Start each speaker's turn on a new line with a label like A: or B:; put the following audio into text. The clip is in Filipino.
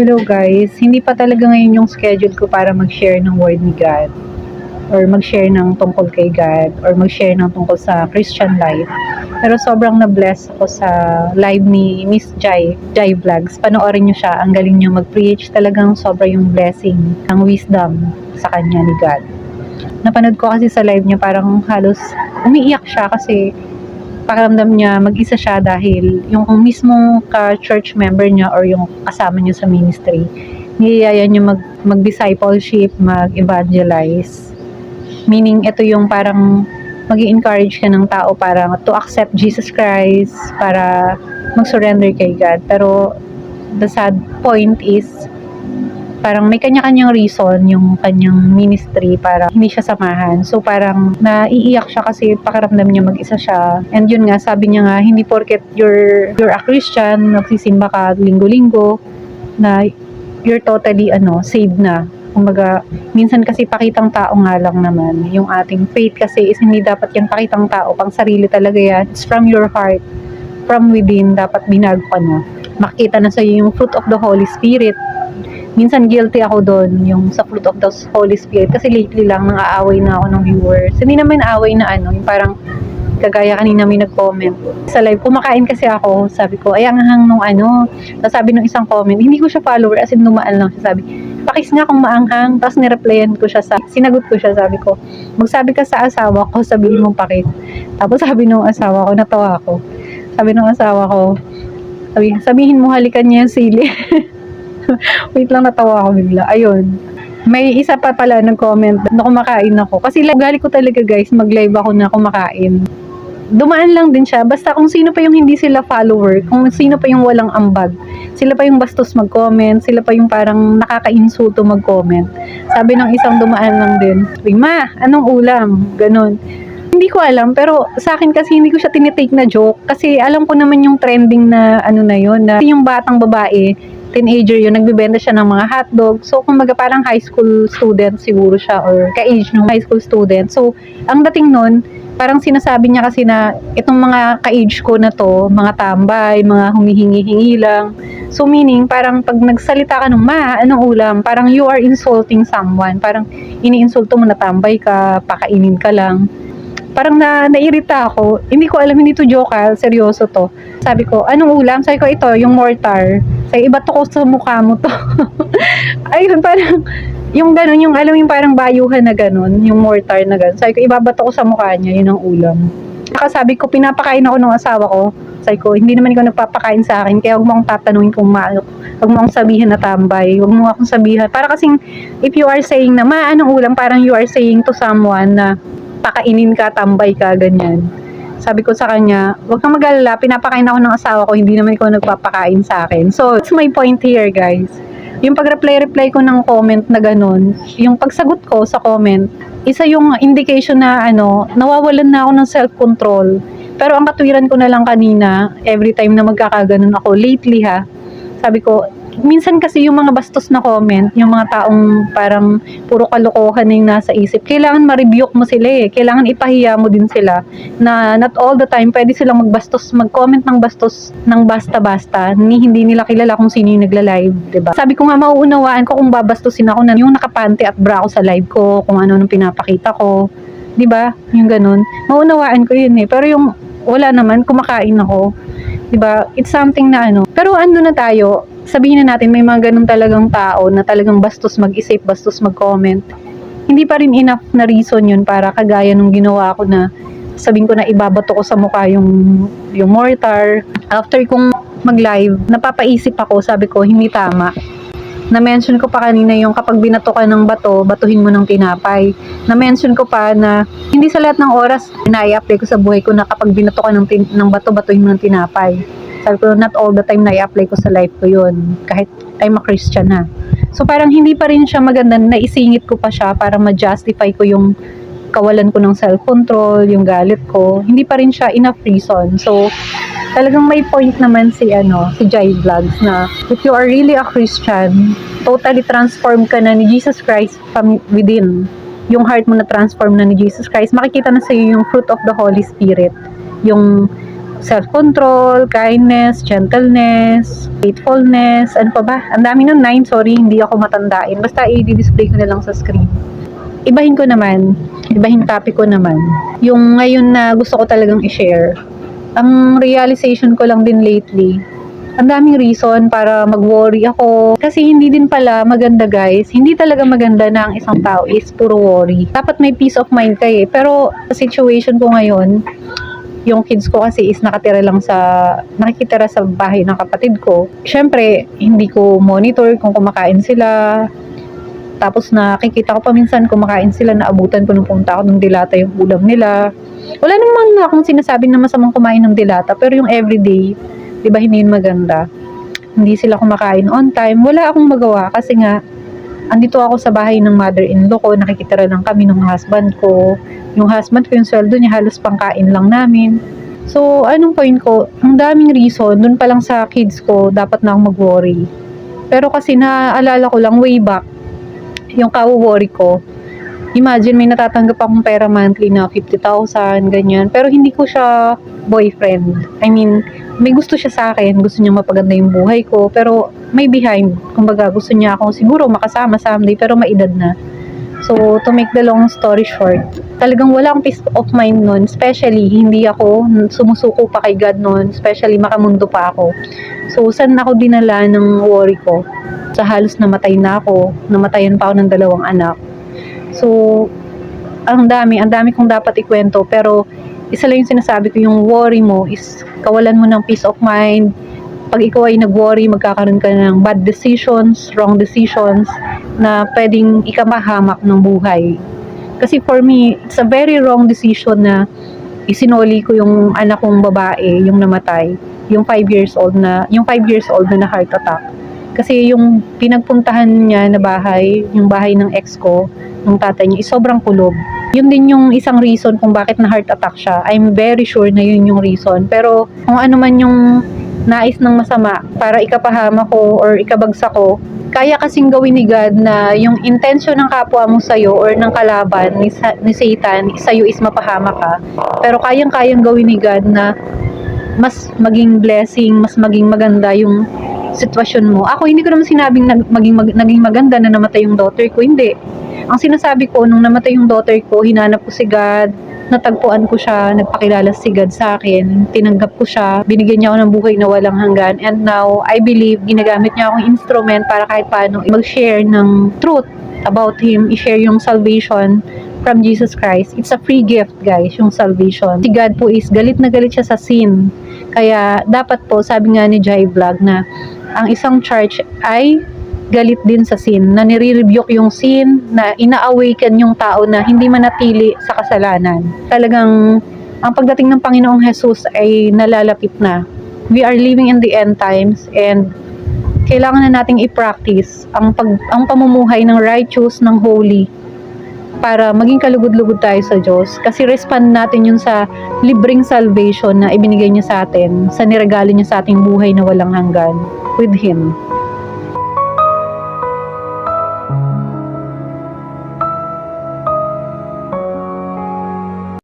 A: Hello guys, hindi pa talaga ngayon yung schedule ko para mag-share ng word ni God or mag-share ng tungkol kay God or mag-share ng tungkol sa Christian life. Pero sobrang na-bless ako sa live ni Miss Jai, Jai Vlogs. Panoorin niyo siya, ang galing niya mag-preach. Talagang sobra yung blessing ng wisdom sa kanya ni God. Napanood ko kasi sa live niya parang halos umiiyak siya kasi pakiramdam niya mag-isa siya dahil yung mismong ka-church member niya or yung kasama niya sa ministry, niyayaya niya mag, mag-discipleship, mag-evangelize. Meaning, ito yung parang mag encourage ka ng tao para to accept Jesus Christ, para mag-surrender kay God. Pero, the sad point is, parang may kanya-kanyang reason yung kanyang ministry para hindi siya samahan. So parang naiiyak siya kasi pakiramdam niya mag-isa siya. And yun nga, sabi niya nga, hindi porket you're, you're a Christian, nagsisimba ka linggo-linggo, na you're totally ano, saved na. Kumbaga, minsan kasi pakitang tao nga lang naman. Yung ating faith kasi is hindi dapat yan pakitang tao, pang sarili talaga yan. It's from your heart, from within, dapat binago ka na. Makita na sa'yo yung fruit of the Holy Spirit minsan guilty ako doon yung sa fruit of the Holy Spirit. Kasi lately lang nang-aaway na ako ng viewers. Hindi naman aaway na ano yung parang kagaya kanina may nag-comment. Sa live kumakain kasi ako. Sabi ko ay ang hang nung ano. Tapos sabi nung isang comment hindi ko siya follower as in dumaan lang siya. Sabi pakis nga kung maanghang. Tapos nireplyan ko siya sa sinagot ko siya sabi ko magsabi ka sa asawa ko sabihin mong pakis tapos sabi nung asawa ko natawa ako. Sabi nung asawa ko sabi, sabihin mo halikan niya yung sili Wait lang, natawa ako bigla. Ayun. May isa pa pala nag-comment na kumakain ako. Kasi ugali ko talaga guys, mag-live ako na kumakain. Dumaan lang din siya. Basta kung sino pa yung hindi sila follower, kung sino pa yung walang ambag, sila pa yung bastos mag-comment, sila pa yung parang nakaka-insulto mag-comment. Sabi ng isang dumaan lang din, Ma, anong ulam? Ganon. Hindi ko alam, pero sa akin kasi hindi ko siya tinitake na joke. Kasi alam ko naman yung trending na ano na yun, na yung batang babae, teenager yun, nagbibenta siya ng mga hotdog. So, kumbaga parang high school student siguro siya or ka-age ng high school student. So, ang dating nun, parang sinasabi niya kasi na itong mga ka-age ko na to, mga tambay, mga humihingi-hingi lang. So, meaning, parang pag nagsalita ka ng ma, anong ulam? Parang you are insulting someone. Parang iniinsulto mo na tambay ka, pakainin ka lang parang na nairita ako. Hindi ko alam, hindi to joke ha, seryoso to. Sabi ko, anong ulam? Sabi ko, ito, yung mortar. Sabi, iba to ko sa mukha mo to. Ayun, parang, yung ganun, yung alam yung parang bayuhan na ganun, yung mortar na ganun. Sabi ko, ibabato ko sa mukha niya, yun ang ulam. Saka sabi ko, pinapakain ako ng asawa ko. Sabi ko, hindi naman ikaw nagpapakain sa akin, kaya huwag mo akong tatanungin kung maano, huwag mo akong sabihin na tambay, huwag mo akong sabihin. Para kasing, if you are saying na, ma, anong ulam, parang you are saying to someone na, pakainin ka, tambay ka, ganyan. Sabi ko sa kanya, huwag kang mag-alala, pinapakain ako ng asawa ko, hindi naman ikaw nagpapakain sa akin. So, that's my point here, guys. Yung pag-reply-reply ko ng comment na ganun, yung pagsagot ko sa comment, isa yung indication na ano, nawawalan na ako ng self-control. Pero ang katwiran ko na lang kanina, every time na magkakaganon ako, lately ha, sabi ko, minsan kasi yung mga bastos na comment, yung mga taong parang puro kalokohan na yung nasa isip, kailangan ma-rebuke mo sila eh. Kailangan ipahiya mo din sila na not all the time pwede silang magbastos, mag-comment ng bastos ng basta-basta ni hindi nila kilala kung sino yung nagla-live, ba? Sabi ko nga mauunawaan ko kung babastusin ako na yung nakapante at bra ko sa live ko, kung ano nung pinapakita ko. 'Di ba? Yung ganun. Maunawaan ko yun eh. Pero yung wala naman, kumakain ako. 'Di ba? It's something na ano. Pero ano na tayo, sabihin na natin may mga ganun talagang tao na talagang bastos mag-isip, bastos mag-comment. Hindi pa rin enough na reason yun para kagaya nung ginawa ko na sabihin ko na ibabato ko sa mukha yung, yung mortar. After kong mag-live, napapaisip ako, sabi ko, hindi tama. Na-mention ko pa kanina yung kapag binato ka ng bato, batuhin mo ng tinapay. Na-mention ko pa na hindi sa lahat ng oras na i-apply ko sa buhay ko na kapag binato ka ng, tin- ng bato, batuhin mo ng tinapay. Sabi ko, not all the time na i-apply ko sa life ko yun. Kahit I'm a Christian na. So parang hindi pa rin siya maganda na isingit ko pa siya para ma-justify ko yung kawalan ko ng self-control, yung galit ko. Hindi pa rin siya enough reason. So, talagang may point naman si ano, si Jai Vlogs na if you are really a Christian, totally transformed ka na ni Jesus Christ from within. Yung heart mo na transform na ni Jesus Christ, makikita na sa iyo yung fruit of the Holy Spirit. Yung self-control, kindness, gentleness, faithfulness, ano pa ba? Ang dami nun, nine, sorry, hindi ako matandain. Basta i-display ko na lang sa screen. Ibahin ko naman, ibahin topic ko naman. Yung ngayon na gusto ko talagang i-share. Ang realization ko lang din lately, ang daming reason para mag-worry ako. Kasi hindi din pala maganda guys. Hindi talaga maganda na ang isang tao is puro worry. Dapat may peace of mind ka eh. Pero situation ko ngayon, yung kids ko kasi is nakatira lang sa, nakikitira sa bahay ng kapatid ko. Siyempre, hindi ko monitor kung kumakain sila. Tapos nakikita ko pa minsan kumakain sila, naabutan ko nung punta ako nung dilata yung ulam nila. Wala naman akong sinasabi na masamang kumain ng dilata, pero yung everyday, di ba hindi yun maganda? Hindi sila kumakain on time. Wala akong magawa kasi nga, andito ako sa bahay ng mother-in-law ko, nakikitira lang kami ng husband ko. Yung husband ko, yung sweldo niya, halos pangkain lang namin. So, anong point ko? Ang daming reason, dun pa lang sa kids ko, dapat na akong mag-worry. Pero kasi naaalala ko lang way back, yung kawo-worry ko, imagine may natatanggap akong pera monthly na 50,000, ganyan. Pero hindi ko siya boyfriend. I mean, may gusto siya sa akin, gusto niya mapaganda yung buhay ko, pero may behind. Kumbaga, gusto niya ako siguro makasama someday, pero maedad na. So, to make the long story short, talagang wala akong peace of mind nun. Especially, hindi ako sumusuko pa kay God nun. Especially, makamundo pa ako. So, saan ako dinala ng worry ko? Sa halos namatay na ako. Namatayan pa ako ng dalawang anak. So, ang dami, ang dami kong dapat ikwento. Pero, isa lang yung sinasabi ko, yung worry mo is kawalan mo ng peace of mind. Pag ikaw ay nag-worry, magkakaroon ka ng bad decisions, wrong decisions, na pwedeng ikamahamak ng buhay. Kasi for me, it's a very wrong decision na isinoli ko yung anak kong babae, yung namatay, yung 5 years old na, yung 5 years old na na heart attack. Kasi yung pinagpuntahan niya na bahay, yung bahay ng ex ko, ng tatay niya, is sobrang kulob. Yun din yung isang reason kung bakit na heart attack siya. I'm very sure na yun yung reason. Pero kung ano man yung nais ng masama para ikapahama ko or ikabagsak ko, kaya kasing gawin ni God na yung intention ng kapwa mo sa'yo or ng kalaban ni, Sa- ni Satan sa'yo is mapahama ka. Pero kayang-kayang gawin ni God na mas maging blessing, mas maging maganda yung sitwasyon mo. Ako, hindi ko naman sinabing nag, maging, mag, naging maganda na namatay yung daughter ko. Hindi. Ang sinasabi ko, nung namatay yung daughter ko, hinanap ko si God, natagpuan ko siya, nagpakilala si God sa akin, tinanggap ko siya, binigyan niya ako ng buhay na walang hanggan, and now, I believe, ginagamit niya akong instrument para kahit paano mag-share ng truth about Him, i-share yung salvation from Jesus Christ. It's a free gift, guys, yung salvation. Si God po is galit na galit siya sa sin. Kaya, dapat po, sabi nga ni Jai Vlog na ang isang church ay galit din sa sin, na nire-rebuke yung sin, na ina-awaken yung tao na hindi manatili sa kasalanan. Talagang, ang pagdating ng Panginoong Jesus ay nalalapit na. We are living in the end times and kailangan na nating i-practice ang, pag, ang pamumuhay ng righteous, ng holy, para maging kalugod-lugod tayo sa Diyos. Kasi respond natin yun sa libreng salvation na ibinigay niya sa atin, sa niregalo niya sa ating buhay na walang hanggan with Him.